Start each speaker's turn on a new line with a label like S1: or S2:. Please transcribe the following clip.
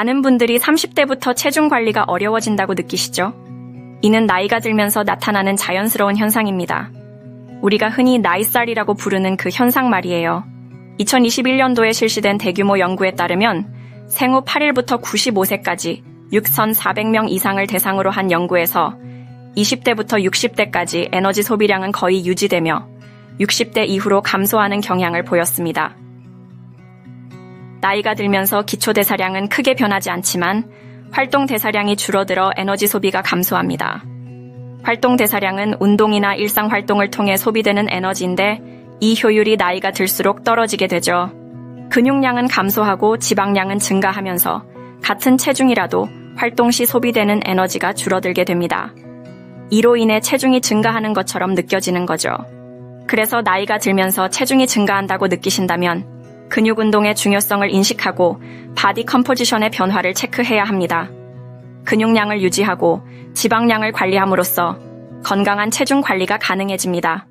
S1: 많은 분들이 30대부터 체중 관리가 어려워진다고 느끼시죠? 이는 나이가 들면서 나타나는 자연스러운 현상입니다. 우리가 흔히 나이살이라고 부르는 그 현상 말이에요. 2021년도에 실시된 대규모 연구에 따르면 생후 8일부터 95세까지 6,400명 이상을 대상으로 한 연구에서 20대부터 60대까지 에너지 소비량은 거의 유지되며 60대 이후로 감소하는 경향을 보였습니다. 나이가 들면서 기초 대사량은 크게 변하지 않지만 활동 대사량이 줄어들어 에너지 소비가 감소합니다. 활동 대사량은 운동이나 일상 활동을 통해 소비되는 에너지인데 이 효율이 나이가 들수록 떨어지게 되죠. 근육량은 감소하고 지방량은 증가하면서 같은 체중이라도 활동 시 소비되는 에너지가 줄어들게 됩니다. 이로 인해 체중이 증가하는 것처럼 느껴지는 거죠. 그래서 나이가 들면서 체중이 증가한다고 느끼신다면 근육 운동의 중요성을 인식하고 바디 컴포지션의 변화를 체크해야 합니다. 근육량을 유지하고 지방량을 관리함으로써 건강한 체중 관리가 가능해집니다.